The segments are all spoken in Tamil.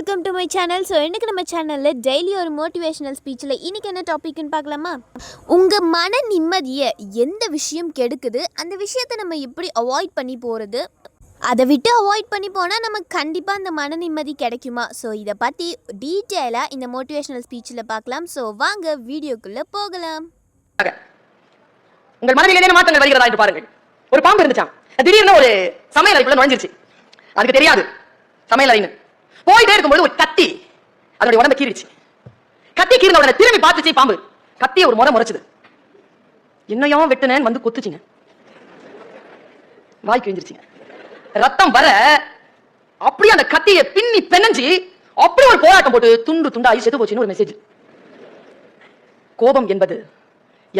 Welcome to my channel so இன்னைக்கு நம்ம சேனலில் டெய்லி ஒரு மோட்டிவேஷனல் ஸ்பீச்சில் இன்றைக்கி என்ன டாபிக்னு பார்க்கலாமா? உங்கள் மன நிம்மதியை எந்த விஷயம் கெடுக்குது? அந்த விஷயத்தை நம்ம எப்படி அவாய்ட் பண்ணி போகிறது அதை விட்டு அவாய்ட் பண்ணி போனால் நமக்கு கண்டிப்பாக அந்த மன நிம்மதி கிடைக்குமா? ஸோ இதை பற்றி டீட்டெயிலாக இந்த மோட்டிவேஷனல் ஸ்பீச்சில் பார்க்கலாம். ஸோ வாங்க வீடியோக்குள்ளே போகலாம். உங்கள் மனதில் ஏதேனும் மாற்றங்கள் வருகிறதா என்று பாருங்கள். ஒரு பாம்பு இருந்துச்சான் திடீர்னு ஒரு சமையல் அறைக்குள்ள நுழைஞ்சிருச்சு. அதுக்கு தெரியாது. சமையல் அறைன்னு போயிட்டே இருக்கும்போது ஒரு கத்தி அதனுடைய உடம்ப கீறிச்சு கத்தி கீறின உடனே திரும்பி பார்த்துச்சு பாம்பு. கத்தியை ஒரு முறை முறைச்சுது. என்னையும் வெட்டுனேன்னு வந்து கொத்துச்சிங்க. வாய் கிழிஞ்சிருச்சுங்க. ரத்தம் வர அப்படியே அந்த கத்தியை பின்னி பெனஞ்சு அப்படி ஒரு போராட்டம் போட்டு துண்டு துண்டாகி செத்து போச்சுன்னு ஒரு மெசேஜ் கோபம் என்பது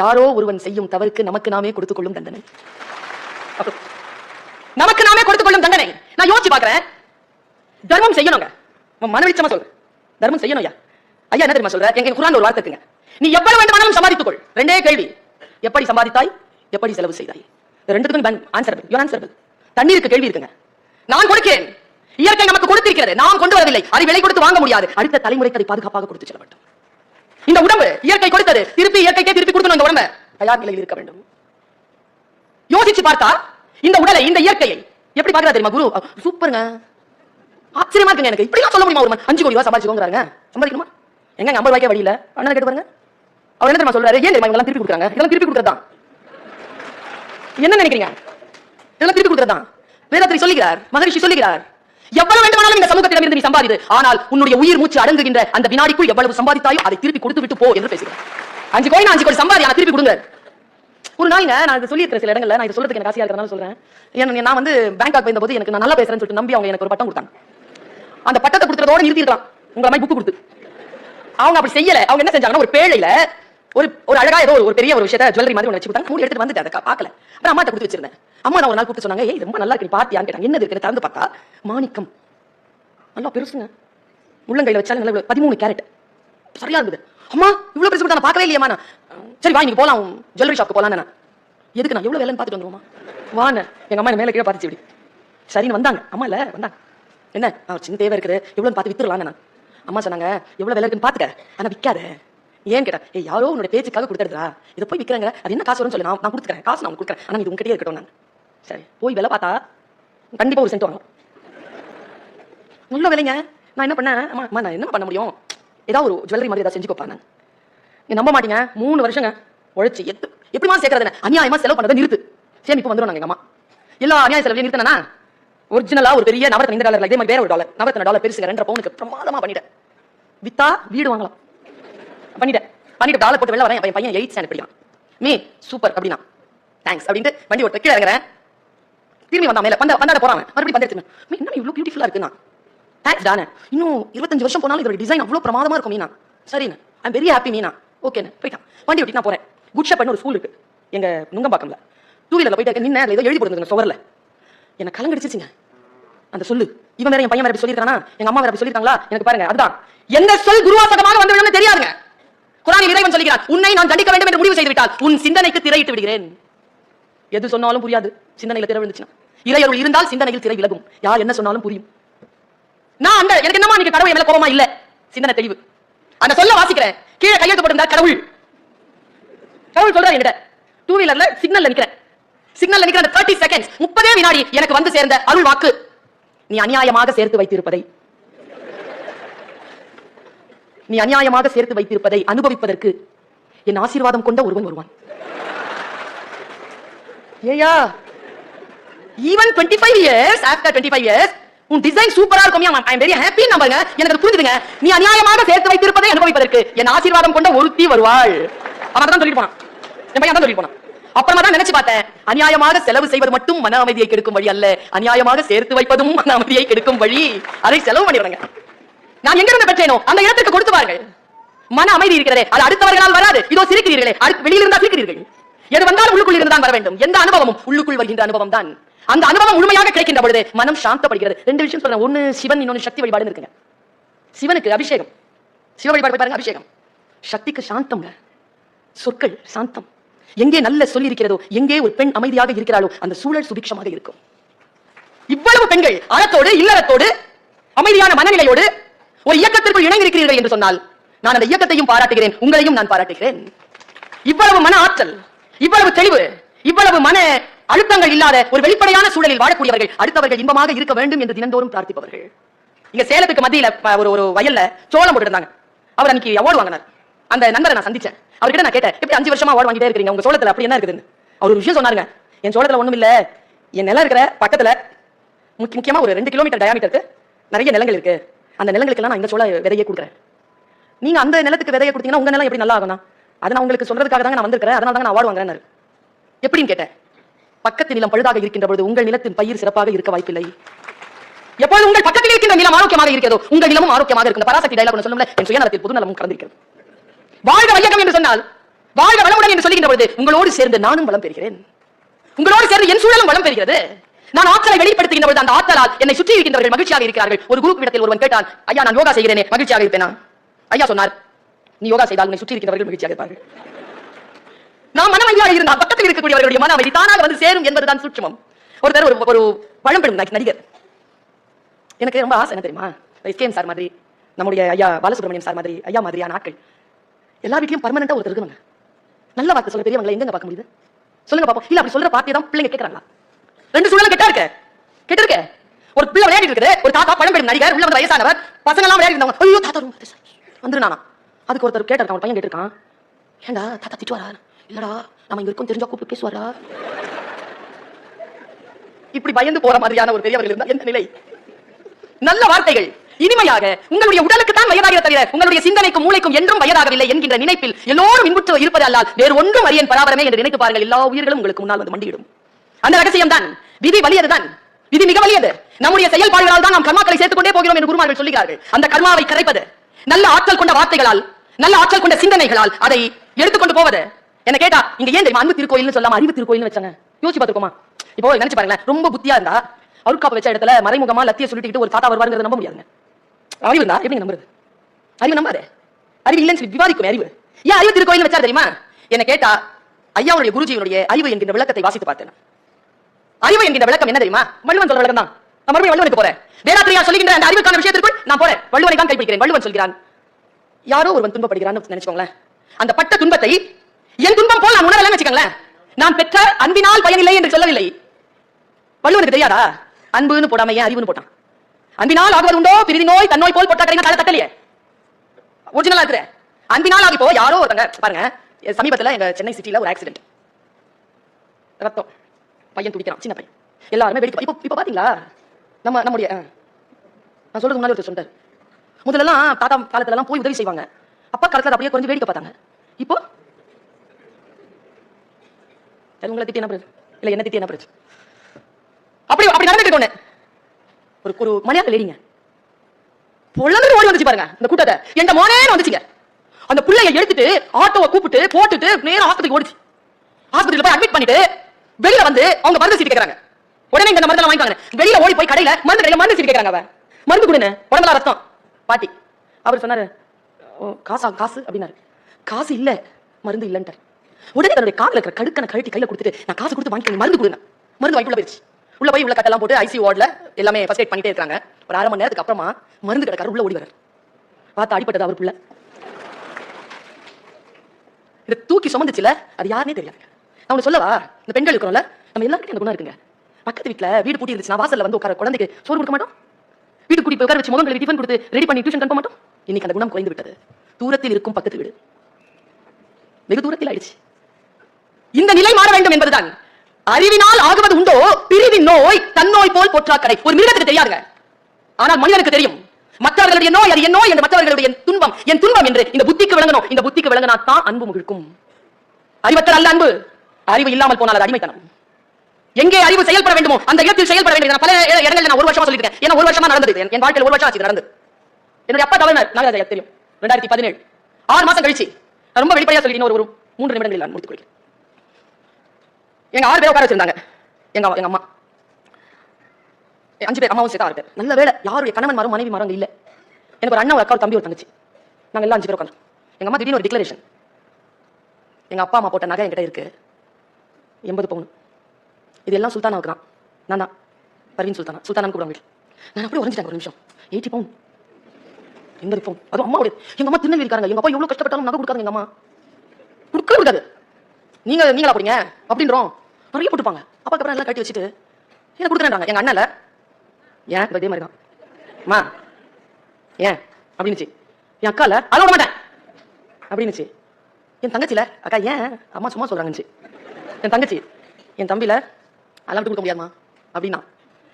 யாரோ ஒருவன் செய்யும் தவறுக்கு நமக்கு நாமே கொடுத்துக் கொள்ளும் தண்டனை. நமக்கு நாமே கொடுத்துக் கொள்ளும் தண்டனை. நான் யோசிச்சு பாக்குறேன் தர்மம் செய்யணுங்க. மனவெளிச்சமா சொல்றேன் தர்மம் செய்யணும் ஐயா. ஐயா என்ன தெரியுமா சொல்ற? எங்க குரான் ஒரு வார்த்தை இருக்குங்க. நீ எவ்வளவு வேண்டுமானாலும் சம்பாதித்துக் கொள் ரெண்டே கேள்வி. எப்படி சம்பாதித்தாய்? எப்படி செலவு செய்தாய்? ரெண்டுத்துக்கும் ஆன்சர் தண்ணீருக்கு கேள்வி இருக்குங்க. நான் கொடுக்கிறேன் இயற்கை நமக்கு கொடுத்திருக்கிறது. நாம் கொண்டு வரவில்லை. அதை விலை கொடுத்து வாங்க முடியாது. அடுத்த தலைமுறைக்கு அதை பாதுகாப்பாக கொடுத்து செல்ல வேண்டும். இந்த உடம்பு இயற்கை கொடுத்தது. திருப்பி இயற்கைக்கே திருப்பி கொடுக்கணும் இந்த உடம்பு. தயார் நிலையில் இருக்க வேண்டும். யோசிச்சு பார்த்தா இந்த உடலை இந்த இயற்கையை எப்படி பாக்குறா தெரியுமா குரு? சூப்பருங்க. ஆச்சரியமா இருக்குங்க எனக்கு. இப்படிலாம் சொல்ல முடியுமா ஒரு அஞ்சு கோடி ரூபா சம்பாதிச்சுக்கோங்கிறாங்க சம்பாதிக்கணுமா? எங்க ஐம்பது ரூபாய்க்கே வழியில அண்ணன் கேட்டு பாருங்க அவர் என்ன தெரியுமா சொல்றாரு ஏன் தெரியுமா இவங்க திருப்பி கொடுக்குறாங்க? இதெல்லாம் திருப்பி கொடுக்கறதுதான் என்ன நினைக்கிறீங்க? இதெல்லாம் திருப்பி கொடுக்கறதுதான் வேதாத்திரி சொல்லுகிறார் மகரிஷி சொல்லுகிறார் எவ்வளவு வேண்டுமானாலும் இந்த சமூகத்திடம் இருந்து நீ சம்பாதிது ஆனால் உன்னுடைய உயிர் மூச்சு அடங்குகின்ற அந்த வினாடிக்குள் எவ்வளவு சம்பாதித்தாயோ அதை திருப்பி கொடுத்து விட்டு போ என்று பேசுகிறேன் அஞ்சு கோயில் அஞ்சு கோடி சம்பாதி ஆனா திருப்பி கொடுங்க. ஒரு நாள் நான் இதை சொல்லியிருக்கிற சில இடங்கள்ல நான் இதை சொல்றதுக்கு எனக்கு ஆசையா இருக்கிறனால சொல்றேன். ஏன்னா நான் வந்து பேங்காக் போயிருந்த போது எனக்கு நான் நல்லா பேசுறேன்னு சொல்லிட்டு நம்பி அவங்க எனக்கு ஒரு பட்டம் கொடுத்தாங்க. அந்த பட்டத்தை கொடுத்துறதோட நிறுத்தி உங்க உங்களை மாதிரி புக்கு கொடுத்து. அவங்க அப்படி செய்யல. அவங்க என்ன செஞ்சாங்கன்னா ஒரு பேழையில ஒரு ஒரு அழகா ஏதோ ஒரு பெரிய ஒரு விஷயத்த ஜுவல்லரி மாதிரி ஒன்று வச்சு கொடுத்தாங்க. மூடி எடுத்துட்டு வந்துட்டு அதை பார்க்கல. அப்புறம் அம்மாட்ட கொடுத்து வச்சிருந்தேன். அம்மா நான் ஒரு நாள் கூப்பிட்டு சொன்னாங்க ஏய் ரொம்ப நல்லா இருக்கு பார்த்தியான்னு கேட்டாங்க. என்னது இருக்கு? திறந்து பார்த்தா மாணிக்கம். நல்லா பெருசுங்க. உள்ளங்கையில வச்சாலும் நல்லா பதிமூணு கேரட். சரியா இருந்தது. அம்மா இவ்வளவு பெருசு கொடுத்தா நான் பார்க்கவே இல்லையம்மா நான் சரி வா இன்னைக்கு போலாம் ஜுவல்லரி ஷாப்க்கு போலாம் நான். எதுக்கு நான் எவ்வளவு வேலைன்னு பார்த்துட்டு வந்துருவோமா வாங்க. எங்க அம்மா என்ன மேல கீழே பார்த்துச்சு இப்படி. சரின்னு வந்தாங்க. அம்மா இல்ல வந்தாங்க. என்ன? ஆ, ஒரு சின்ன தேவை இருக்குது. எவ்வளவு பார்த்து வித்துடலாம் நான். அம்மா சொன்னாங்க எவ்வளவு விலை இருக்குன்னு பாத்துக்க ஆனால் விக்காத. ஏன் கேட்டா ஏ யாரோ உன்னோட பேச்சுக்காக கொடுத்துருதா இதை போய் விற்கிறாங்க அது என்ன காசு வரும்னு சொல்லி. நான் நான் கொடுத்துக்கிறேன். காசு நான் கொடுக்குறேன். ஆனால் இது உங்ககிட்டயே இருக்கட்டும் நான். சரி போய் விலை பார்த்தா கண்டிப்பா ஒரு சென்ட் வாங்கணும். நல்ல விலைங்க. நான் என்ன பண்ணேன்? அம்மா அம்மா நான் என்ன பண்ண முடியும்? ஏதாவது ஒரு ஜுவல்லரி மாதிரி ஏதாவது செஞ்சு கொடுப்பேன் நீ நம்ப மாட்டீங்க. மூணு வருஷங்க. உழைச்சு எத்து எப்படிமா சேர்க்கறது அநியாயமா செலவு பண்ணதை நிறுத்து. சேமிப்பு வந்துடும் நாங்கள் எங்க அம்மா. எல்லா அநியாய செலவையும் நிறுத்தினா ஒரிஜினலா ஒரு பெரிய நவரத்ன இந்த டாலர் இதே மாதிரி வேற ஒரு டாலர் நவரத்ன டாலர் பெருசுங்க ரெண்டரை பவுனுக்கு பிரமாதமா பண்ணிட்டேன். வித்தா வீடு வாங்கலாம். பண்ணிட்டேன். பண்ணிட்டு டாலர் போட்டு வெளில வரேன். என் பையன் எயிட் ஸ்டாண்ட் படிக்கிறான். மீ சூப்பர் அப்படின்னா. தேங்க்ஸ் அப்படின்ட்டு வண்டி ஓட்டு கீழே இறங்குறேன். திரும்பி வந்தா மேல. பந்த பந்தாட போறான் மறுபடியும் வந்து மீ இன்னும் இவ்வளவு பியூட்டிஃபுல்லா இருக்குண்ணா தேங்க்ஸ் தானே இன்னும் இருபத்தஞ்சு வருஷம் போனாலும் இதோட டிசைன் அவ்வளவு பிரமாதமா இருக்கும் மீனா. சரிண்ணா ஐம் வெரி ஹாப்பி மீனா. ஓகேண்ணே போயிட்டான். வண்டி ஓட்டி நான் போறேன். குட் ஷெப்பர்னு ஒரு ஸ்கூல் இருக்கு. எங்க நுங்கம்பாக்கம்ல. டூ வீலர்ல போயிட்டு நின்று ஏதோ எழுதி போட்டுருங்க சுவரில். என்ன கலங்கடிச்சிச்சுங்க. அந்த சொல்லு. இவன் வேற என் பையன் வேற இப்படி சொல்லியிருக்கானா? எங்க அம்மா வேற இப்படி சொல்லியிருக்காங்களா? எனக்கு பாருங்க அதுதான். எந்த சொல் குருவாசகமாக வந்து விடும்னு தெரியாதுங்க. குரானில் இறைவன் சொல்கிறான் உன்னை நான் தண்டிக்க வேண்டும் என்று முடிவு செய்து விட்டால் உன் சிந்தனைக்கு திரையிட்டு விடுகிறேன். எது சொன்னாலும் புரியாது. சிந்தனையில திரை விழுந்துச்சுன்னா. இறையருள் இருந்தால் சிந்தனையில் திரை விலகும். யார் என்ன சொன்னாலும் புரியும். நான் அந்த எனக்கு என்னமா நீங்க கடவுள் மேல கோபமா இல்ல? சிந்தனை தெளிவு. அந்த சொல்ல வாசிக்கிறேன். கீழே கையெழுத்து போட்டிருந்தா கடவுள். கடவுள் சொல்றாரு என்கிட்ட. டூ வீலர்ல சிக்னல்ல நிக்கிறேன். சிக்னல்ல நிக்கிற அந்த தேர்ட்டி செகண்ட்ஸ் முப்பதே வினாடி எனக்கு வந்து சேர்ந்த அருள் வாக்கு நீ அநியாயமாக சேர்த்து வைத்திருப்பதை. நீ அநியாயமாக சேர்த்து வைத்திருப்பதை அனுபவிப்பதற்கு என் ஆசீர்வாதம் கொண்ட ஒருவன் வருவான். ஏயா even 25 five years after twenty five years உன் டிசைன் சூப்பரா இருக்கும் ஐ எம் வெரி ஹாப்பி நம்பருங்க எனக்கு அது புரிஞ்சுதுங்க. நீ அநியாயமாக சேர்த்து வைத்திருப்பதை அனுபவிப்பதற்கு என் ஆசீர்வாதம் கொண்ட ஒருத்தி வருவாள். அவன் தான் சொல்லிட்டு போனான். என் பையன் தான் சொல்லிட்டு போனான். அப்புறமா தான் நினைச்சு பார்த்தேன். அநியாயமாக செலவு செய்வது மட்டும் மன அமைதியை கெடுக்கும் வழி அல்ல. அநியாயமாக சேர்த்து வைப்பதும் மன அமைதியை கெடுக்கும் வழி. அதை செலவு பண்ணிடுங்க நான் எங்கிருந்து பெற்றேனோ அந்த இடத்திற்கு கொடுத்து பாருங்கள் மன அமைதி இருக்கிறதே அது அடுத்தவர்களால் வராது. இதோ சிரிக்கிறீர்களே வெளியில் இருந்தா சிரிக்கிறீர்கள். எது வந்தாலும் உள்ளுக்குள் இருந்தான் வர வேண்டும். எந்த அனுபவமும் உள்ளுக்குள் வருகின்ற அனுபவம் தான் அந்த அனுபவம் முழுமையாக கிடைக்கின்ற பொழுது மனம் சாந்தப்படுகிறது. ரெண்டு விஷயம் சொல்றேன். ஒன்னு சிவன் இன்னொன்னு சக்தி வழிபாடு இருக்குங்க. சிவனுக்கு அபிஷேகம். சிவ வழிபாடு பாருங்க அபிஷேகம். சக்திக்கு சாந்தம்ங்க. சொற்கள் சாந்தம். எங்கே நல்ல சொல்லி இருக்கிறதோ எங்கே ஒரு பெண் அமைதியாக இருக்கிறாளோ அந்த சூழல் சுபிக்ஷமாக இருக்கும். இவ்வளவு பெண்கள் அறத்தோடு இல்லறத்தோடு அமைதியான மனநிலையோடு ஒரு இயக்கத்திற்குள் இணைந்திருக்கிறீர்கள் என்று சொன்னால் நான் அந்த இயக்கத்தையும் பாராட்டுகிறேன் உங்களையும் நான் பாராட்டுகிறேன். இவ்வளவு மன ஆற்றல் இவ்வளவு தெளிவு இவ்வளவு மன அழுத்தங்கள் இல்லாத ஒரு வெளிப்படையான சூழலில் வாழக்கூடியவர்கள் அடுத்தவர்கள் இன்பமாக இருக்க வேண்டும் என்று தினந்தோறும் பிரார்த்திப்பவர்கள். இங்க சேலத்துக்கு மத்தியில ஒரு ஒரு வயல்ல சோளம் போட்டுருந்தாங்க அவர் அன்னைக்கு அவார்டு வாங்கினார். அந்த நண்பரை நான் சந்திச்சேன். அவர்கிட்ட நான் கேட்டேன் எப்படி அஞ்சு வருஷமா ஓட வாங்கிட்டே இருக்கீங்க உங்க சோளத்துல அப்படி என்ன இருக்குதுன்னு? அவர் ஒரு விஷயம் சொன்னாருங்க. என் சோளத்துல ஒண்ணும் இல்ல. என் நிலம் இருக்கிற பக்கத்துல முக்கிய- முக்கியமா ஒரு ரெண்டு கிலோமீட்டர் டயாமீட்டருக்கு நிறைய நிலங்கள் இருக்கு. அந்த நிலங்களுக்கெல்லாம் நான் இந்த சோள விதையை கொடுக்குறேன். நீங்க அந்த நிலத்துக்கு விதையை கொடுத்தீங்கன்னா உங்க நிலம் எப்படி நல்லா ஆகும்னா? அதை நான் உங்களுக்கு சொல்றதுக்காக தாங்க நான் வந்திருக்கிறேன். அதனால தான் நான் அவார்டு வாங்குறேன் எப்படின்னு கேட்டேன். பக்கத்து நிலம் பழுதாக இருக்கின்ற பொழுது உங்கள் நிலத்தின் பயிர் சிறப்பாக இருக்க வாய்ப்பில்லை. எப்போது உங்கள் பக்கத்தில் இருக்கின்ற நிலம் ஆரோக்கியமாக இருக்கிறதோ உங்கள் நிலமும் ஆரோக்கியமாக இருக்கும். பராசக்தி டைலாக் சொல்லுங்க என் சுயநலத்தில் பொது நலமும் கலந்திருக்கிறது. வாழ்க வையகம் என்று சொன்னால் வாழ்க வளமுடன் என்று சொல்லுகின்ற பொழுது உங்களோடு சேர்ந்து நானும் வளம் பெறுகிறேன். உங்களோடு சேர்ந்து என் சூழலும் வளம் பெறுகிறது. நான் ஆற்றலை வெளிப்படுத்துகின்ற பொழுது அந்த ஆற்றலால் என்னை சுற்றி இருக்கின்றவர்கள் மகிழ்ச்சியாக இருக்கிறார்கள். ஒரு குரூப் இடத்தில் ஒருவன் கேட்டான் ஐயா நான் யோகா செய்கிறேனே மகிழ்ச்சியாக இருப்பேனா? ஐயா சொன்னார் நீ யோகா செய்தால் உன்னை சுற்றி இருக்கின்றவர்கள் மகிழ்ச்சியாக இருப்பார்கள். நாம் மனமையாக இருந்தால் பக்கத்தில் இருக்கக்கூடியவர்களுடைய மன அமைதி தானாக வந்து சேரும் என்பதுதான் சூட்சமம். ஒருத்தர் ஒரு ஒரு பழம்பெரும் நடிகர் எனக்கு ரொம்ப ஆசை என்ன தெரியுமா? எஸ்கேஎம் சார் மாதிரி நம்முடைய ஐயா பாலசுப்ரமணியம் சார் மாதிரி ஐயா மாதிரியான ஆட்கள். எல்லா வீட்லயும் பர்மனண்டா ஒருத்தர் இருக்கணுங்க. நல்ல வார்த்தை சொல்ல பெரியவங்களை எங்க பார்க்க முடியுது? சொல்லுங்க பாப்போம். இல்ல அப்படி சொல்ற வார்த்தையை தான் பிள்ளைங்க கேட்கறாங்களா ரெண்டு சூழலும் கெட்டா இருக்க. கெட்டு இருக்க. ஒரு பிள்ளை விளையாடிட்டு இருக்குது. ஒரு தாத்தா பழம்பெரும் நடிகர் உள்ள வந்து வயசானவர் பசங்க எல்லாம் விளையாடி ஐயோ தாத்தா ரொம்ப வந்துரு நானா அதுக்கு ஒருத்தர் கேட்டிருக்கான் அவன் பையன் கேட்டிருக்கான். ஏண்டா தாத்தா திட்டுவாரா? இல்லடா நம்ம இங்க இருக்கோம் தெரிஞ்சா கூப்பிட்டு பேசுவாரா? இப்படி பயந்து போற மாதிரியான ஒரு பெரியவர்கள் இருந்தா என்ன நிலை? நல்ல வார்த்தைகள். இனிமையாக உங்களுடைய உடலுக்கு தான் வயதாக தவிர உங்களுடைய சிந்தனைக்கும் மூளைக்கும் என்றும் வயதாகவில்லை என்கின்ற நினைப்பில் எல்லோரும் இன்புற்று இருப்பது அல்லால் வேறு ஒன்றும் அறியன் பராபரமே என்று நினைத்து பாருங்கள். எல்லா உயிர்களும் உங்களுக்கு முன்னால் வந்து மண்டியிடும். அந்த ரகசியம் தான் விதி வலியதுதான். விதி மிக வலியது. நம்முடைய செயல்பாடுகளால் தான் நாம் கர்மாக்களை சேர்த்துக் கொண்டே போகிறோம் என்று குருமார்கள் சொல்லுகிறார்கள். அந்த கர்மாவை கரைப்பது நல்ல ஆற்றல் கொண்ட வார்த்தைகளால் நல்ல ஆற்றல் கொண்ட சிந்தனைகளால் அதை எடுத்துக்கொண்டு போவது. என்ன கேட்டா இங்க ஏன் தெரியுமா அன்பு திருக்கோயில் சொல்லாம அறிவு திருக்கோயில்னு வச்சாங்க? யோசிச்சு பார்த்துக்கோமா. இப்போ நினைச்சு பாருங்களேன் ரொம்ப புத்தியா இருந்தா அருட்காப்பு வச்ச இடத்துல மறைமுகமா லத்திய சொல்லிட்டு ஒரு தாத்தா வருவாருங்கிறத நம்ப முடியாதுங்க. அறிவு இருந்தா எப்படி நம்புறது? அறிவு நம்பாதே. அறிவு இல்லைன்னு சொல்லி விவாதிக்கும் அறிவு. ஏன் அறிவு திருக்கோயில் வச்சா தெரியுமா? என்ன கேட்டா ஐயாவுடைய குருஜியினுடைய அறிவு என்கின்ற விளக்கத்தை வாசித்து பார்த்தேன். அறிவு என்கின்ற விளக்கம் என்ன தெரியுமா? வள்ளுவன் சொல்ற விளக்கம் தான் நான் மறுபடியும் வள்ளுவனுக்கு போறேன். வேதாத்திரியா சொல்லுகின்ற அந்த அறிவுக்கான விஷயத்திற்குள் நான் போறேன். வள்ளுவனை தான் கைப்பிடிக்கிறேன் வள்ளுவன் சொல்கிறான் யாரோ ஒருவன் துன்பப்படுகிறான்னு நினைச்சுக்கோங்களேன். அந்த பட்ட துன்பத்தை என் துன்பம் போல் நான் உணரலன்னு வச்சுக்கோங்களேன். நான் பெற்ற அன்பினால் பயனில்லை என்று சொல்லவில்லை. வள்ளுவனுக்கு தெரியாதா? அன்புன்னு போடாம ஏன் அறிவுன்னு போட்டான்? அன்பினால் ஆகுவது உண்டோ? பிரிதி நோய் தன்னோய் போல் போட்டா கடைனா தலை தட்டலையே ஒரிஜினலா இருக்கிற அன்பினால் ஆகி போ யாரோ ஒருத்தங்க பாருங்க எ- சமீபத்துல எங்க சென்னை சிட்டில ஒரு ஆக்சிடென்ட் ரத்தம். பையன் துடிக்கிறான் சின்ன பையன். எல்லாருமே வெடிக்க இப்போ இப்போ பாத்தீங்களா? நம்ம நம்முடைய ஆ. நான் சொல்றது முன்னாடி ஒருத்தர் சொன்னார் முதல்லலாம் தாத்தா காலத்துல எல்லாம் போய் உதவி செய்வாங்க. அப்பா காலத்துல அப்படியே கொஞ்சம் வேடிக்கை பார்த்தாங்க. இப்போ? உங்களை திட்டி என்ன பிரச்சனை இல்ல என்ன திட்டி என்ன பிரச்சனை அப்படி அப்படி நடந்துட்டு ஒண்ணு ஒரு ஒரு மலையாள லேடிங்க பொழந்து ஓடி வந்துச்சு பாருங்க இந்த கூட்டத்தை. எங்க மோனேன்னு வந்துச்சுங்க. அந்த பிள்ளைய எடுத்துட்டு ஆட்டோவை கூப்பிட்டு போட்டுட்டு நேரம் ஆஸ்பத்திரிக்கு ஓடிச்சு. ஆஸ்பத்திரியில போய் அட்மிட் பண்ணிட்டு வெளியில வந்து அவங்க மருந்து சீட்டு கேட்கறாங்க உடனே இந்த மருந்தெல்லாம் வாங்கிக்காங்க வெளியில ஓடி போய் கடையில மருந்து கடையில மருந்து சீட்டு கேட்கறாங்க அவ. மருந்து கொடுங்க உடம்புல ரத்தம். பாட்டி அவர் சொன்னாரு "ஓ, காசா காசு? அப்படின்னாரு. காசு இல்ல மருந்து இல்லன்ட்டார். உடனே தன்னுடைய காதுல இருக்கிற கடுக்கனை கழட்டி கையில கொடுத்துட்டு நான் காசு கொடுத்து வாங்கிக்கோங்க மருந்து கொடுங்க மருந்து வாங்கி போயிடுச்சு உள்ள போய் உள்ள கட்டெல்லாம் போட்டு ஐசி வார்டில் எல்லாமே ஃபர்ஸ்ட் எய்ட் பண்ணிட்டே இருக்காங்க. ஒரு அரை மணி நேரத்துக்கு அப்புறமா மருந்து கடைக்காரர் உள்ள ஓடி வரார் பார்த்து அடிப்பட்டது அவருக்குள்ள. இதை தூக்கி சுமந்துச்சுல அது யாருனே தெரியாது. நான் உனக்கு சொல்லவா? இந்த பெண்கள் இருக்கிறோம்ல நம்ம எல்லாருக்கும் அந்த குணம் இருக்குங்க. பக்கத்து வீட்டில் வீடு பூட்டி இருந்துச்சுன்னா வாசல்ல வந்து உட்கார குழந்தைக்கு சோறு கொடுக்க மாட்டோம்? வீட்டு கூட்டி போய் உட்கார வச்சு முகங்களை டிஃபன் கொடுத்து ரெடி பண்ணி டியூஷன் அனுப்ப மாட்டோம்? இன்னைக்கு அந்த குணம் குறைந்து விட்டது. தூரத்தில் இருக்கும் பக்கத்து வீடு. வெகு தூரத்தில் ஆயிடுச்சு. இந்த நிலை மாற வேண்டும் என்பதுதான் அறிவினால் ஆகுவது உண்டோ? பிரிவின் நோய் தன்னோய் போல் பொற்றாக்கடை. ஒரு மிருகத்துக்கு தெரியாதுங்க. ஆனால் மனிதனுக்கு தெரியும். மற்றவர்களுடைய நோய் அது என் நோய் என்று மற்றவர்களுடைய துன்பம் என் துன்பம் என்று இந்த புத்திக்கு விளங்கணும். இந்த புத்திக்கு விளங்கினா தான் அன்பு முகிழ்க்கும் அறிவற்ற நல்ல அன்பு. அறிவு இல்லாமல் போனால் அது அடிமைத்தனம். எங்கே அறிவு செயல்பட வேண்டுமோ அந்த இடத்தில் செயல்பட வேண்டும் பல இட- நான் ஒரு வருஷமா சொல்லிட்டேன் ஏன்னா ஒரு வருஷமா நடந்தது என் வாழ்க்கையில் ஒரு வருஷம் ஆச்சு நடந்து. என்னுடைய அப்பா கவர்னர் நாகராஜ் தெரியும். ரெண்டாயிரத்தி பதினேழு. ஆறு மாசம் கழிச்சு. ரொம்ப வெளிப்படையா சொல்லிட்டேன் ஒரு ஒரு மூன்று நிமிடங்களில் நான் முடித்துக் கொள்கிறேன். எங்க ஆறு பேர் உட்கார வச்சிருந்தாங்க. எங்க எங்க அம்மா. அஞ்சு பேர் அம்மாவும் சேர்த்தா ஆறு பேர். நல்ல வேலை. யாருடைய கணவன் மரம் மனைவி மரம் அங்க இல்ல. எனக்கு ஒரு அண்ணன் ஒரு அக்கா ஒரு தம்பி ஒரு தங்கச்சி. நாங்க எல்லாம் அஞ்சு பேர் உட்காந்து எங்க அம்மா திடீர்னு ஒரு டிக்ளரேஷன் எங்க அப்பா அம்மா போட்ட நகை என்கிட்ட இருக்கு. எண்பது பவுன். இது எல்லாம் சுல்தானாவுக்கு தான். நான் தான். பர்வீன் சுல்தானா. சுல்தானான்னு கூட வீட்டில் நான் அப்படியே உறைஞ்சிட்டேன் ஒரு நிமிஷம். எயிட்டி பவுன். எந்த பவுன். அது அம்மாவோட எங்க அம்மா திருநெல்வேலிக்காரங்க எங்க அப்பா எவ்வளவு கஷ்டப்பட்டாலும் நகை கொடுக்காது எங்க அம்மா. கொடுக்கவே கொடுக்காது. நீங்க நீங்களா போறீங்க? அப்படின்றோம். நிறைய போட்டுப்பாங்க. அப்பாக்கு எல்லாம் கட்டி வச்சுட்டு என்ன கொடுக்குறேன்றாங்க எங்க அண்ணல ஏன்? இதே மாதிரி தான் அம்மா ஏன்? அப்படின்னுச்சு. என் அக்கால அழ விட மாட்டேன். அப்படின்னுச்சு. என் தங்கச்சியில அக்கா ஏன்? அம்மா சும்மா சொல்றாங்கன்னு என் தங்கச்சி? என் தம்பியில அதெல்லாம் விட்டு கொடுக்க முடியாதுமா அப்படின்னா?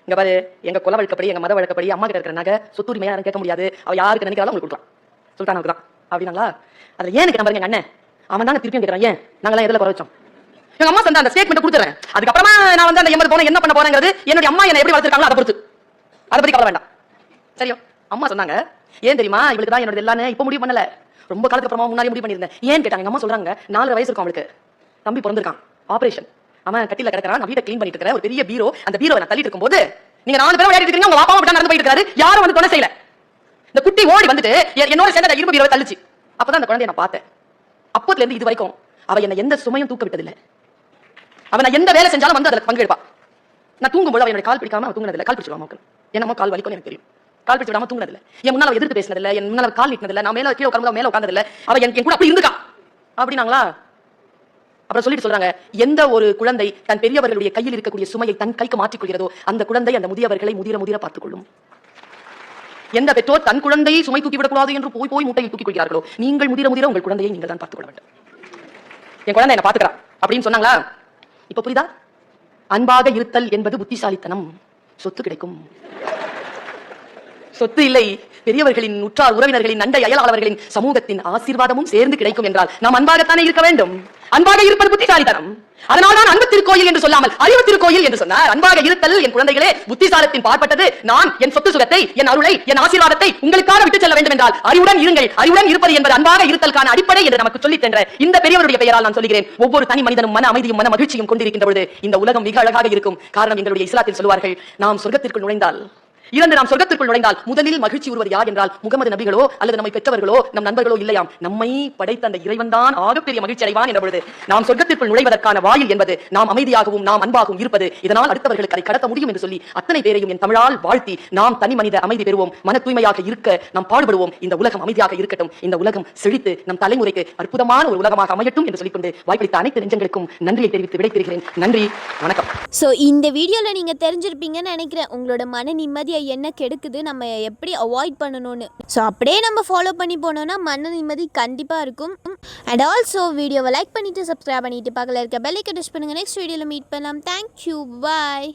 இங்க பாரு எங்க குல வழக்கப்படி எங்க மத வழக்கப்படி அம்மா கிட்ட இருக்கிற நகை சொத்துரிமையா யாரும் கேட்க முடியாது. அவ யாருக்கு நினைக்கிறாலும் உங்களுக்கு கொடுக்கலாம். சுல்தானாவுக்கு தான். அப்படின்னாங்களா? அதுல ஏன் எனக்கு பாருங்க எங்க அண்ணன் அவன் தாங்க திருப்பியும் கேட்கறான் ஏன்? நாங்களாம் எதில் குறை வச்சோம்? எங்க அம்மா சொந்த அந்த ஸ்டேட்மெண்ட் கொடுத்துறேன். அதுக்கப்புறமா நான் வந்து அந்த எண்பது போன என்ன பண்ண போறேங்கிறது என்னுடைய அம்மா என்ன எப்படி வளர்த்துருக்காங்களோ அதை பொறுத்து. அதை பத்தி கவலை வேண்டாம். சரியோ? அம்மா சொன்னாங்க ஏன் தெரியுமா? இவளுக்கு தான் என்னோட எல்லாமே இப்போ முடிவு பண்ணல. ரொம்ப காலத்துக்கு அப்புறமா முன்னாடி முடிவு பண்ணியிருந்தேன். ஏன் கேட்டாங்க. எங்க அம்மா சொல்றாங்க நாலரை வயசு இருக்கும் அவளுக்கு. தம்பி பிறந்திருக்கான். ஆபரேஷன் அவன் கட்டில கிடக்குறான். நான் வீட்டை க்ளீன் பண்ணிட்டு இருக்கிறேன். ஒரு பெரிய பீரோ. அந்த பீரோ நான் தள்ளிட்டு இருக்கும்போது நீங்க நாலு பேரும் விளையாடிட்டு இருக்கீங்க. உங்க பாப்பா விட்டா நடந்து போயிட்டு இருக்காரு. யாரும் வந்து கொலை செய்யல. இந்த குட்டி ஓடி வந்துட்டு என்னோட சேர்ந்த இரும்பு பீரோவை தள்ளிச்சு. அப்பதான் அந்த குழந்தைய நான் பார்த்தேன். அப்பத்துல இருந்து இது வரைக்கும் அவ என்ன எந்த சுமையும் தூக்க விட்டதில்லை அவன் நான் எந்த வேலை செஞ்சாலும் வந்து அதுல பங்கெடுப்பா நான் தூங்கும்போது அவன் என்னோட கால் பிடிக்காம அவன் தூங்கினதில்ல கால் பிடிச்சிருவான் மக்கள் என்னமோ கால் வலிக்கும் எனக்கு தெரியும். கால் பிடிச்சி விடாம தூங்கினதில்ல என் முன்னால் அவள் எதிர்த்து பேசினதில்ல என் முன்னால் கால் நீட்டினதில்ல நான் மேல கீழே உட்காந்து மேல உட்காந்ததில்ல அவள் என் கூட அப்படி இருந்துக்கா அப்படின்னாங்களா? அப்புறம் சொல்லிட்டு சொல்றாங்க எந்த ஒரு குழந்தை தன் பெரியவர்களுடைய கையில் இருக்கக்கூடிய சுமையை தன் கைக்கு மாற்றிக் கொள்கிறதோ அந்த குழந்தை அந்த முதியவர்களை முதிர முதிர பார்த்துக் கொள்ளும் எந்த பெற்றோர் தன் குழந்தையை சுமை தூக்கி விடக்கூடாது என்று போய் போய் மூட்டையை தூக்கிக் கொள்கிறார்களோ நீங்கள் முதிர முதிர உங்கள் குழந்தையை நீங்கள் தான் பார்த்துக் கொள்ள வேண்டும். என் குழந்தை என்ன பாத்துக்கிறான் அப்படின்னு சொன்னாங்களா? இப்ப புரியுதா? அன்பாக இருத்தல் என்பது புத்திசாலித்தனம். சொத்து கிடைக்கும். சொத்து இல்லை. பெரியவர்களின் உற்றார் உறவினர்களின் நண்டை அயலாளர்களின் சமூகத்தின் ஆசீர்வாதமும் சேர்ந்து கிடைக்கும் என்றால் நாம் அன்பாகத்தானே இருக்க வேண்டும்? அன்பாக இருப்பது புத்திசாலித்தனம். அதனால்தான் அன்பு திருக்கோயில் என்று சொல்லாமல் அறிவு திருக்கோயில் என்று சொன்னார். அன்பாக இருத்தல் என் குழந்தைகளே புத்திசாலத்தின் பார்ப்பட்டது நான் என் சொத்து சுகத்தை என் அருளை என் ஆசீர்வாதத்தை உங்களுக்காக விட்டு செல்ல வேண்டும் என்றால் அறிவுடன் இருங்கள். அறிவுடன் இருப்பது என்பது அன்பாக இருத்தலுக்கான அடிப்படை என்று நமக்கு சொல்லித் தந்த இந்த பெரியவருடைய பெயரால் நான் சொல்கிறேன். ஒவ்வொரு தனி மனிதனும் மன அமைதியும் மன மகிழ்ச்சியும் கொண்டிருக்கின்ற பொழுது இந்த உலகம் மிக அழகாக இருக்கும். காரணம் எங்களுடைய இஸ்லாத்தில் சொல்வார்கள் நாம் சொர்க்கத்திற்குள் நுழைந்தால் இறந்து நாம் சொர்க்கத்திற்குள் நுழைந்தால் முதலில் மகிழ்ச்சி உருவது யார் என்றால் முகமது நபிகளோ அல்லது நம்மை பெற்றவர்களோ நம் நண்பர்களோ இல்லையாம். நம்மை படைத்த அந்த இறைவன் தான் ஆகப்பெரிய மகிழ்ச்சி அடைவான் என்ற பொழுது நாம் சொர்க்கத்திற்குள் நுழைவதற்கான வாயில் என்பது நாம் அமைதியாகவும் நாம் அன்பாகவும் இருப்பது. இதனால் அடுத்தவர்களுக்கு அதை கடத்த முடியும் என்று சொல்லி அத்தனை பேரையும் என் தமிழால் வாழ்த்தி நாம் தனி மனித அமைதி பெறுவோம். மன தூய்மையாக இருக்க நாம் பாடுபடுவோம். இந்த உலகம் அமைதியாக இருக்கட்டும். இந்த உலகம் செழித்து நம் தலைமுறைக்கு அற்புதமான ஒரு உலகமாக அமையட்டும் என்று சொல்லிக்கொண்டு வாய்ப்பளித்த அனைத்து நெஞ்சங்களுக்கும் நன்றியை தெரிவித்து விடைபெறுகிறேன். நன்றி. வணக்கம். சோ இந்த வீடியோல நீங்க தெரிஞ்சிருப்பீங்கன்னு நினைக்கிறேன். உங்களோட மன நிம்மதியை என்ன கெடுக்குது நம்ம எப்படி அவாய்ட் பண்ணணும்னு. ஸோ அப்படியே நம்ம ஃபாலோ பண்ணி போனோம்னா மன நிம்மதி கண்டிப்பாக இருக்கும். அண்ட் ஆல்சோ வீடியோவை லைக் பண்ணிவிட்டு சப்ஸ்கிரைப் பண்ணிட்டு பக்கத்தில் இருக்க பெல்லைக்கு டச் பண்ணுங்கள் நெக்ஸ்ட் வீடியோவில் மீட் பண்ணலாம். Thank you bye